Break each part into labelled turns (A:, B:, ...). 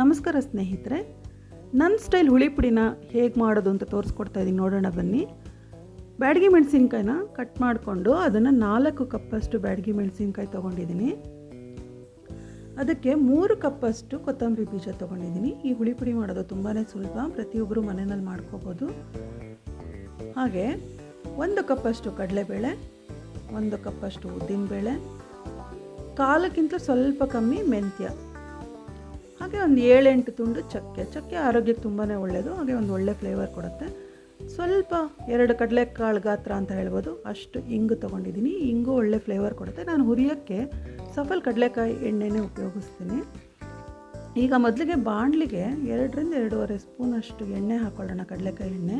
A: ನಮಸ್ಕಾರ ಸ್ನೇಹಿತರೆ ನನ್ನ ಸ್ಟೈಲ್ ಹುಳಿ ಪುಡಿನ ಹೇಗೆ ಮಾಡೋದು ಅಂತ ತೋರಿಸ್ಕೊಡ್ತಾ ಇದ್ದೀನಿ ನೋಡೋಣ ಬನ್ನಿ. ಬ್ಯಾಡಗಿ ಮೆಣಸಿನ್ಕಾಯಿನ ಕಟ್ ಮಾಡಿಕೊಂಡು ಅದನ್ನು ನಾಲ್ಕು ಕಪ್ಪಷ್ಟು ಬ್ಯಾಡಗಿ ಮೆಣಸಿನ್ಕಾಯಿ ತೊಗೊಂಡಿದ್ದೀನಿ ಅದಕ್ಕೆ ಮೂರು ಕಪ್ಪಷ್ಟು ಕೊತ್ತಂಬರಿ ಬೀಜ ತೊಗೊಂಡಿದ್ದೀನಿ ಈ ಹುಳಿ ಪುಡಿ ಮಾಡೋದು ತುಂಬಾ ಸುಲಭ ಪ್ರತಿಯೊಬ್ಬರು ಮನೆಯಲ್ಲಿ ಮಾಡ್ಕೋಬೋದು. ಹಾಗೆ ಒಂದು ಕಪ್ಪಷ್ಟು ಕಡಲೆಬೇಳೆ, ಒಂದು ಕಪ್ಪಷ್ಟು ಉದ್ದಿನಬೇಳೆ, ಕಾಲಕ್ಕಿಂತ ಸ್ವಲ್ಪ ಕಮ್ಮಿ ಮೆಂತ್ಯ. ಹಾಗೆ ಒಂದು ಏಳೆಂಟು ತುಂಡು ಚಕ್ಕೆ. ಚಕ್ಕೆ ಆರೋಗ್ಯಕ್ಕೆ ತುಂಬಾ ಒಳ್ಳೆಯದು ಹಾಗೆ ಒಂದು ಒಳ್ಳೆ ಫ್ಲೇವರ್ ಕೊಡುತ್ತೆ. ಸ್ವಲ್ಪ ಎರಡು ಕಡಲೆಕಾಳು ಗಾತ್ರ ಅಂತ ಹೇಳ್ಬೋದು. ಅಷ್ಟು ಇಂಗು ತೊಗೊಂಡಿದ್ದೀನಿ. ಇಂಗು ಒಳ್ಳೆ ಫ್ಲೇವರ್ ಕೊಡುತ್ತೆ. ನಾನು ಹುರಿಯೋಕ್ಕೆ ಸಫಲ್ ಕಡಲೆಕಾಯಿ ಎಣ್ಣೆನೇ ಉಪಯೋಗಿಸ್ತೀನಿ. ಈಗ ಮೊದಲಿಗೆ ಬಾಣಲಿಗೆ ಎರಡರಿಂದ ಎರಡೂವರೆ ಸ್ಪೂನಷ್ಟು ಎಣ್ಣೆ ಹಾಕ್ಕೊಳ್ಳೋಣ ಕಡಲೆಕಾಯಿ ಎಣ್ಣೆ.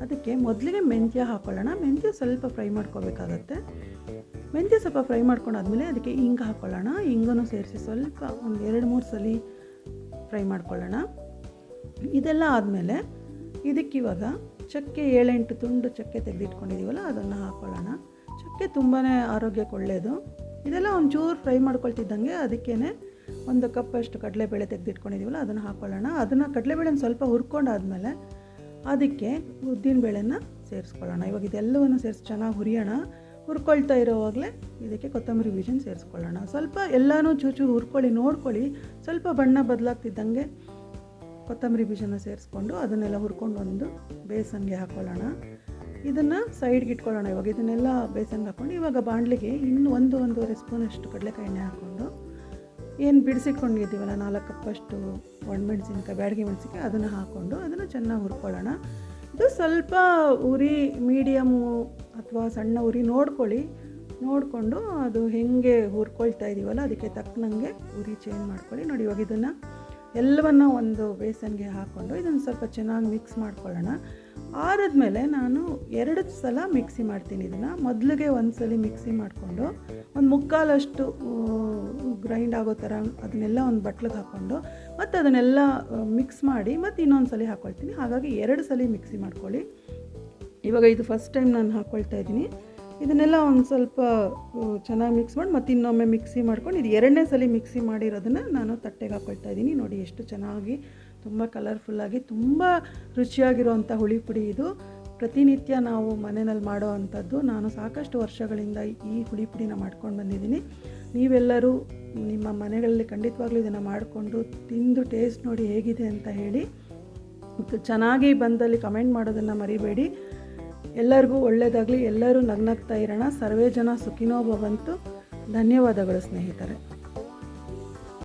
A: ಅದಕ್ಕೆ ಮೊದಲಿಗೆ ಮೆಂತ್ಯ ಹಾಕ್ಕೊಳ್ಳೋಣ ಮೆಂತ್ಯ ಸ್ವಲ್ಪ ಫ್ರೈ ಮಾಡ್ಕೋಬೇಕಾಗತ್ತೆ. ಮೆಂತ್ಯ ಸ್ವಲ್ಪ ಫ್ರೈ ಮಾಡ್ಕೊಂಡಾದ್ಮೇಲೆ ಅದಕ್ಕೆ ಹಿಂಗ ಹಾಕ್ಕೊಳ್ಳೋಣ ಹಿಂಗನ್ನು ಸೇರಿಸಿ ಸ್ವಲ್ಪ ಒಂದು ಎರಡು, ಮೂರು ಸಲ ಫ್ರೈ ಮಾಡ್ಕೊಳ್ಳೋಣ. ಇದೆಲ್ಲ ಆದಮೇಲೆ ಇದಕ್ಕಿವಾಗ ಚಕ್ಕೆ ಏಳೆಂಟು ತುಂಡು ಚಕ್ಕೆ ತೆಗೆದಿಟ್ಕೊಂಡಿದ್ದೀವಲ್ಲ ಅದನ್ನು ಹಾಕ್ಕೊಳ್ಳೋಣ ಚಕ್ಕೆ ತುಂಬಾ ಆರೋಗ್ಯಕ್ಕೆ ಒಳ್ಳೆಯದು ಇದೆಲ್ಲ ಒಂಚೂರು ಫ್ರೈ ಮಾಡ್ಕೊಳ್ತಿದ್ದಂಗೆ ಅದಕ್ಕೇ ಒಂದು ಕಪ್ಪಷ್ಟು ಕಡಲೆಬೇಳೆ ತೆಗೆದಿಟ್ಕೊಂಡಿದ್ದೀವಲ್ಲ ಅದನ್ನು ಹಾಕ್ಕೊಳ್ಳೋಣ ಅದನ್ನು ಕಡಲೆಬೇಳೆನ ಸ್ವಲ್ಪ ಹುರ್ಕೊಂಡಾದ್ಮೇಲೆ ಅದಕ್ಕೆ ಉದ್ದಿನ ಬೇಳೆನ ಸೇರಿಸ್ಕೊಳ್ಳೋಣ. ಇವಾಗ ಇದೆಲ್ಲವನ್ನು ಸೇರಿಸಿ ಚೆನ್ನಾಗಿ ಹುರಿಯೋಣ. ಹುರ್ಕೊಳ್ತಾ ಇರೋವಾಗಲೇ ಇದಕ್ಕೆ ಕೊತ್ತಂಬರಿ ಬೀಜನ ಸೇರಿಸ್ಕೊಳ್ಳೋಣ. ಸ್ವಲ್ಪ ಎಲ್ಲನೂ ಚೂಚೂರು ಹುರ್ಕೊಳ್ಳಿ, ನೋಡ್ಕೊಳ್ಳಿ. ಸ್ವಲ್ಪ ಬಣ್ಣ ಬದಲಾಗ್ತಿದ್ದಂಗೆ ಕೊತ್ತಂಬರಿ ಬೀಜನ ಸೇರಿಸ್ಕೊಂಡು ಅದನ್ನೆಲ್ಲ ಹುರ್ಕೊಂಡು ಒಂದು ಬೇಸನ್ಗೆ ಹಾಕ್ಕೊಳ್ಳೋಣ ಇದನ್ನು ಸೈಡ್ಗೆ ಇಟ್ಕೊಳ್ಳೋಣ ಇವಾಗ. ಇದನ್ನೆಲ್ಲ ಬೇಸನ್ಗೆ ಹಾಕ್ಕೊಂಡು ಇವಾಗ ಬಾಣಲಿಗೆ ಇನ್ನು ಒಂದು ಒಂದೂವರೆ ಸ್ಪೂನಷ್ಟು ಎಣ್ಣೆ ಹಾಕ್ಕೊಂಡು ಏನು ಬಿಡಿಸಿಟ್ಕೊಂಡಿದ್ದೀವಲ್ಲ ನಾಲ್ಕು ಕಪ್ಪಷ್ಟು ಒಣಮೆಣಸಿನ್ಕಾಯಿ, ಬ್ಯಾಡಗಿ ಮೆಣಸಿನ್ಕಾಯಿ ಅದನ್ನು ಹಾಕ್ಕೊಂಡು ಅದನ್ನು ಚೆನ್ನಾಗಿ ಹುರ್ಕೊಳ್ಳೋಣ. ಇದು ಸ್ವಲ್ಪ ಉರಿ ಮೀಡಿಯಮು ಅಥವಾ ಸಣ್ಣ ಉರಿ ನೋಡ್ಕೊಳ್ಳಿ. ನೋಡಿಕೊಂಡು ಅದು ಹೇಗೆ ಹುರ್ಕೊಳ್ತಾ ಇದ್ದೀವಲ್ಲ ಅದಕ್ಕೆ ತಕ್ಕನಂಗೆ ಉರಿ ಚೇಂಜ್ ಮಾಡ್ಕೊಳ್ಳಿ. ನೋಡಿ, ಇವಾಗ ಇದನ್ನು ಎಲ್ಲವನ್ನು ಒಂದು ಬೇಸನ್ಗೆ ಹಾಕ್ಕೊಂಡು ಇದನ್ನು ಸ್ವಲ್ಪ ಚೆನ್ನಾಗಿ ಮಿಕ್ಸ್ ಮಾಡ್ಕೊಳ್ಳೋಣ. ಆರದ್ಮೇಲೆ ನಾನು ಎರಡು ಸಲ ಮಿಕ್ಸಿ ಮಾಡ್ತೀನಿ ಇದನ್ನು. ಮೊದಲಿಗೆ ಒಂದು ಸಲ ಮಿಕ್ಸಿ ಮಾಡಿಕೊಂಡು ಒಂದು ಮುಕ್ಕಾಲಷ್ಟು ಗ್ರೈಂಡ್ ಆಗೋ ಥರ ಅದನ್ನೆಲ್ಲ ಒಂದು ಬಟ್ಲಿಗೆ ಹಾಕ್ಕೊಂಡು ಮತ್ತು ಅದನ್ನೆಲ್ಲ ಮಿಕ್ಸ್ ಮಾಡಿ ಮತ್ತು ಇನ್ನೊಂದು ಸಲ ಹಾಕ್ಕೊಳ್ತೀನಿ ಹಾಗಾಗಿ ಎರಡು ಸಲ ಮಿಕ್ಸಿ ಮಾಡ್ಕೊಳ್ಳಿ. ಇವಾಗ ಇದು ಫಸ್ಟ್ ಟೈಮ್ ನಾನು ಹಾಕ್ಕೊಳ್ತಾ ಇದ್ದೀನಿ. ಇದನ್ನೆಲ್ಲ ಒಂದು ಸ್ವಲ್ಪ ಚೆನ್ನಾಗಿ ಮಿಕ್ಸ್ ಮಾಡಿ, ಮತ್ತು ಇನ್ನೊಮ್ಮೆ ಮಿಕ್ಸಿ ಮಾಡ್ಕೊಂಡು ಇದು ಎರಡನೇ ಸಲ ಮಿಕ್ಸಿ ಮಾಡಿರೋದನ್ನು ನಾನು ತಟ್ಟೆಗೆ ಹಾಕ್ಕೊಳ್ತಾ ಇದ್ದೀನಿ. ನೋಡಿ ಎಷ್ಟು ಚೆನ್ನಾಗಿ, ತುಂಬ ಕಲರ್ಫುಲ್ಲಾಗಿ ತುಂಬ ರುಚಿಯಾಗಿರುವಂಥ ಹುಳಿ ಪುಡಿ ಇದು. ಪ್ರತಿನಿತ್ಯ ನಾವು ಮನೆಯಲ್ಲಿ ಮಾಡೋ ಅಂಥದ್ದು. ನಾನು ಸಾಕಷ್ಟು ವರ್ಷಗಳಿಂದ ಈ ಹುಳಿ ಪುಡಿನ ಮಾಡ್ಕೊಂಡು ಬಂದಿದ್ದೀನಿ. ನೀವೆಲ್ಲರೂ ನಿಮ್ಮ ಮನೆಗಳಲ್ಲಿ ಖಂಡಿತವಾಗ್ಲೂ ಇದನ್ನು ಮಾಡಿಕೊಂಡು ತಿಂದು ಟೇಸ್ಟ್ ನೋಡಿ ಹೇಗಿದೆ ಅಂತ ಹೇಳಿ. ಚೆನ್ನಾಗಿ ಬಂದಲ್ಲಿ ಕಮೆಂಟ್ ಮಾಡೋದನ್ನು ಮರಿಬೇಡಿ. ಎಲ್ಲರಿಗೂ ಒಳ್ಳೆಯದಾಗಲಿ ಎಲ್ಲರೂ ನಗ್ನಗ್ತಾ ಇರೋಣ. ಸರ್ವೇ ಜನ ಸುಖಿನೋ ಭವಂತು. ಧನ್ಯವಾದಗಳು ಸ್ನೇಹಿತರೆ.